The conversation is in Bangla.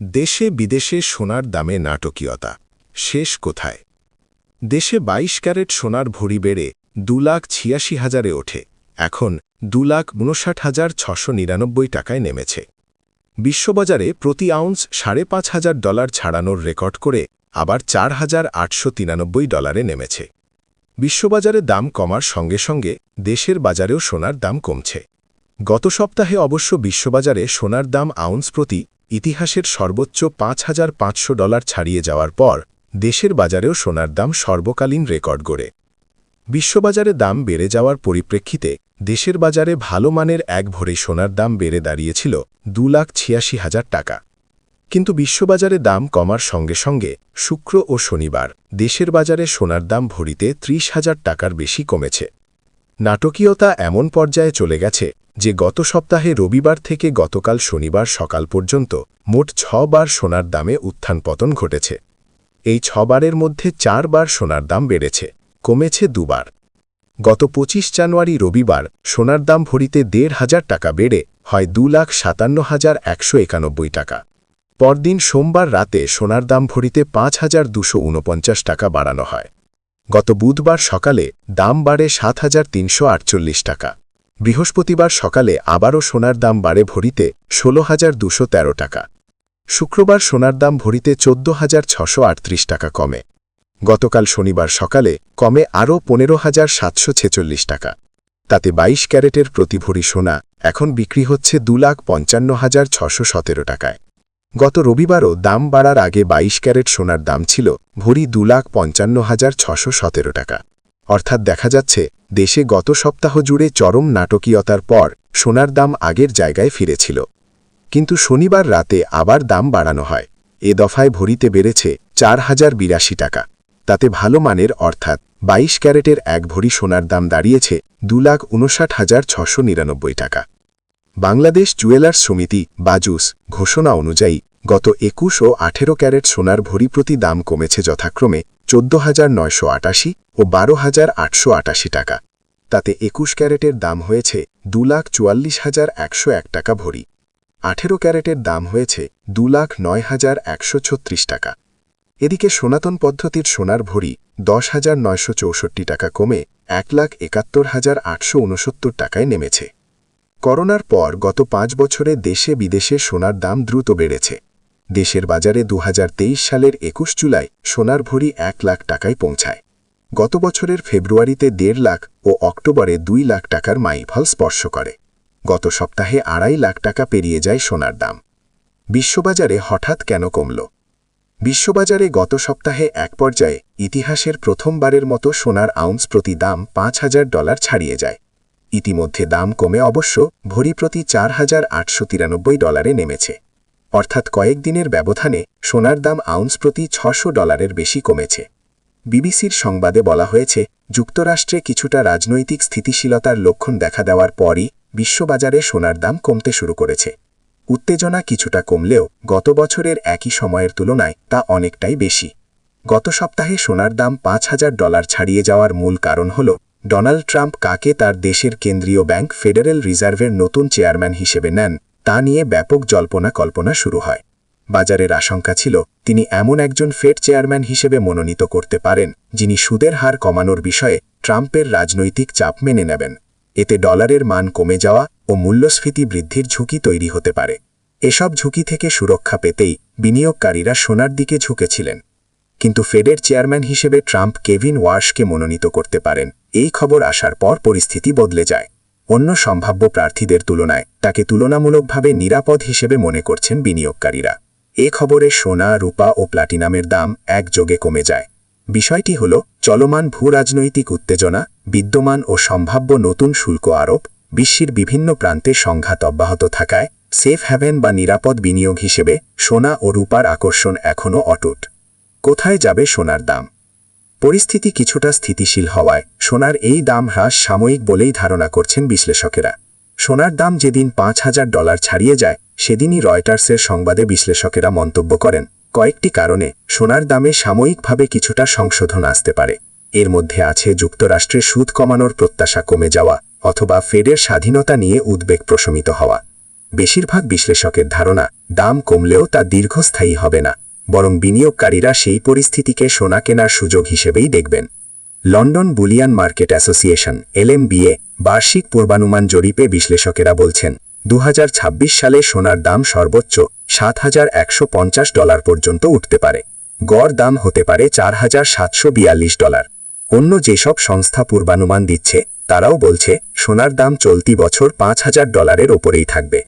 দেশে বিদেশে সোনার দামে নাটকীয়তা। শেষ কোথায়? দেশে ২২ ক্যারেট সোনার ভরি বেড়ে দু লাখ ছিয়াশি হাজারে ওঠে। এখন দু লাখ উনষাট হাজার ছশো নিরানব্বই টাকায় নেমেছে। বিশ্ববাজারে প্রতি আউন্স সাড়ে পাঁচ হাজার ডলার ছাড়ানোর রেকর্ড করে আবার চার হাজার আটশো তিরানব্বই ডলারে নেমেছে। বিশ্ববাজারে দাম কমার সঙ্গে সঙ্গে দেশের বাজারেও সোনার দাম কমছে। গত সপ্তাহে অবশ্য বিশ্ববাজারে সোনার দাম আউন্স প্রতি ইতিহাসের সর্বোচ্চ পাঁচ হাজার পাঁচশো ডলার ছাড়িয়ে যাওয়ার পর, দেশের বাজারেও সোনার দাম সর্বকালীন রেকর্ড গড়ে। বিশ্ববাজারে দাম বেড়ে যাওয়ার পরিপ্রেক্ষিতে, দেশের বাজারে ভালো মানের এক ভরে সোনার দাম বেড়ে দাঁড়িয়েছিল দু লাখ ছিয়াশি হাজার টাকা। কিন্তু বিশ্ববাজারে দাম কমার সঙ্গে সঙ্গে, শুক্র ও শনিবার, দেশের বাজারে সোনার দাম ভরিতে ত্রিশ হাজার টাকার বেশি কমেছে। নাটকীয়তা এমন পর্যায়ে চলে গেছে যে গত সপ্তাহে রবিবার থেকে গতকাল শনিবার সকাল পর্যন্ত মোট ছবার সোনার দামে উত্থান পতন ঘটেছে। এই ছবারের মধ্যে চারবার সোনার দাম বেড়েছে, কমেছে দুবার। গত ২৫ জানুয়ারি রবিবার সোনার দাম ভরিতে দেড় হাজার টাকা বেড়ে হয় দু লাখ সাতান্ন হাজার একশো একানব্বই টাকা। পরদিন সোমবার রাতে সোনার দাম ভরিতে পাঁচ হাজার দুশো উনপঞ্চাশ টাকা বাড়ানো হয়। গত বুধবার সকালে দাম বাড়ে সাত হাজার তিনশো আটচল্লিশ টাকা। বৃহস্পতিবার সকালে আবারও সোনার দাম বাড়ে ভরিতে ষোলো হাজার দুশো তেরো টাকা। শুক্রবার সোনার দাম ভরিতে চোদ্দ হাজার ছশো আটত্রিশ টাকা কমে। গতকাল শনিবার সকালে কমে আরও পনেরো হাজার সাতশো ছেচল্লিশ টাকা। তাতে ২২ ক্যারেটের প্রতি ভরি সোনা এখন বিক্রি হচ্ছে দু লাখ পঞ্চান্ন হাজার ছশো সতেরো টাকায়। গত রবিবারও দাম বাড়ার আগে ২২ ক্যারেট সোনার দাম ছিল ভরি দু লাখ পঞ্চান্ন হাজার ছশো সতেরো টাকা। অর্থাৎ দেখা যাচ্ছে, দেশে গত সপ্তাহ জুড়ে চরম নাটকীয়তার পর সোনার দাম আগের জায়গায় ফিরেছিল। কিন্তু শনিবার রাতে আবার দাম বাড়ানো হয়। এ দফায় ভরিতে বেড়েছে চার হাজার বিরাশি টাকা। তাতে ভালো মানের অর্থাৎ ২২ ক্যারেটের এক ভরি সোনার দাম দাঁড়িয়েছে দু লাখ উনষাট হাজার ছশো নিরানব্বই টাকা। বাংলাদেশ জুয়েলার্স সমিতি, বাজুস, ঘোষণা অনুযায়ী গত একুশ ও আঠেরো ক্যারেট সোনার ভরি প্রতি দাম কমেছে যথাক্রমে চোদ্দ হাজার নয়শো আটাশি ও বারো হাজার আটশো আটাশি টাকা। তাতে একুশ ক্যারেটের দাম হয়েছে দু লাখ চুয়াল্লিশ হাজার একশো এক টাকা ভরি। আঠেরো ক্যারেটের দাম হয়েছে দু লাখ নয় হাজার একশো ছত্রিশ টাকা। এদিকে সনাতন পদ্ধতির সোনার ভরি দশ হাজার নয়শো চৌষট্টি টাকা কমে এক লাখ একাত্তর হাজার আটশো উনসত্তর টাকায় নেমেছে। করোনার পর গত পাঁচ বছরে দেশে বিদেশে সোনার দাম দ্রুত বেড়েছে। দেশের বাজারে দু হাজার তেইশ সালের একুশ জুলাই সোনার ভরি এক লাখ টাকায় পৌঁছায়। গত বছরের ফেব্রুয়ারিতে দেড় লাখ ও অক্টোবরে দুই লাখ টাকার মাইফল স্পর্শ করে। গত সপ্তাহে আড়াই লাখ টাকা পেরিয়ে যায় সোনার দাম। বিশ্ববাজারে হঠাৎ কেন কমল? বিশ্ববাজারে গত সপ্তাহে এক পর্যায়ে ইতিহাসের প্রথমবারের মতো সোনার আউন্স প্রতি দাম পাঁচ হাজার ডলার ছাড়িয়ে যায়। ইতিমধ্যে দাম কমে অবশ্য ভরি প্রতি চার হাজার আটশো তিরানব্বই ডলারে নেমেছে। অর্থাৎ কয়েকদিনের ব্যবধানে সোনার দাম আউন্স প্রতি ছশো ডলারের বেশি কমেছে। বিবিসির সংবাদে বলা হয়েছে, যুক্তরাষ্ট্রে কিছুটা রাজনৈতিক স্থিতিশীলতার লক্ষণ দেখা দেওয়ার পরই বিশ্ববাজারে সোনার দাম কমতে শুরু করেছে। উত্তেজনা কিছুটা কমলেও গত বছরের একই সময়ের তুলনায় তা অনেকটাই বেশি। গত সপ্তাহে সোনার দাম পাঁচ হাজার ডলার ছাড়িয়ে যাওয়ার মূল কারণ হল, ডোনাল্ড ট্রাম্প কাকে তার দেশের কেন্দ্রীয় ব্যাংক ফেডারেল রিজার্ভের নতুন চেয়ারম্যান হিসেবে নেন তা নিয়ে ব্যাপক জল্পনা কল্পনা শুরু হয়। বাজারের আশঙ্কা ছিল, তিনি এমন একজন ফেড চেয়ারম্যান হিসেবে মনোনীত করতে পারেন, যিনি সুদের হার কমানোর বিষয়ে ট্রাম্পের রাজনৈতিক চাপ মেনে নেবেন। এতে ডলারের মান কমে যাওয়া ও মূল্যস্ফীতি বৃদ্ধির ঝুঁকি তৈরি হতে পারে। এসব ঝুঁকি থেকে সুরক্ষা পেতেই বিনিয়োগকারীরা সোনার দিকে ঝুঁকেছিলেন। কিন্তু ফেডের চেয়ারম্যান হিসেবে ট্রাম্প কেভিন ওয়ার্সকে মনোনীত করতে পারেন, এই খবর আসার পর পরিস্থিতি বদলে যায়। অন্য সম্ভাব্য প্রার্থীদের তুলনায় তাকে তুলনামূলকভাবে নিরাপদ হিসেবে মনে করছেন বিনিয়োগকারীরা। এ খবরে সোনা, রূপা ও প্লাটিনামের দাম একযোগে কমে যায়। বিষয়টি হল, চলমান ভূরাজনৈতিক উত্তেজনা, বিদ্যমান ও সম্ভাব্য নতুন শুল্ক আরোপ, বিশ্বের বিভিন্ন প্রান্তে সংঘাত অব্যাহত থাকায় সেফ হ্যাভেন বা নিরাপদ বিনিয়োগ হিসেবে সোনা ও রূপার আকর্ষণ এখনও অটুট। কোথায় যাবে সোনার দাম? পরিস্থিতি কিছুটা স্থিতিশীল হওয়ায় সোনার এই দাম হ্রাস সাময়িক বলেই ধারণা করছেন বিশ্লেষকেরা। সোনার দাম যেদিন পাঁচ হাজার ডলার ছাড়িয়ে যায়, সেদিনই রয়টার্সের সংবাদে বিশ্লেষকেরা মন্তব্য করেন। কয়েকটি কারণে সোনার দামে সাময়িকভাবে কিছুটা সংশোধন আসতে পারে। এর মধ্যে আছে যুক্তরাষ্ট্রের সুদ কমানোর প্রত্যাশা কমে যাওয়া অথবা ফেডের স্বাধীনতা নিয়ে উদ্বেগ প্রশমিত হওয়া। বেশিরভাগ বিশ্লেষকের ধারণা, দাম কমলেও তা দীর্ঘস্থায়ী হবে না। বরং বিনিয়োগকারীরা সেই পরিস্থিতিকে সোনা কেনার সুযোগ হিসেবেই দেখবেন। London bullion market association, LMBA, বার্ষিক পূর্বানুমান জরিপে বিশ্লেষকেরা বলছেন দু হাজার ছাব্বিশ সালে সোনার দাম সর্বোচ্চ সাত হাজার একশো পঞ্চাশ ডলার পর্যন্ত উঠতে পারে। গড় দাম হতে পারে চার হাজার সাতশো বিয়াল্লিশ ডলার। অন্য যেসব সংস্থা পূর্বানুমান দিচ্ছে, তারাও বলছে, সোনার দাম চলতি বছর পাঁচ হাজার ডলারের ওপরেই থাকবে।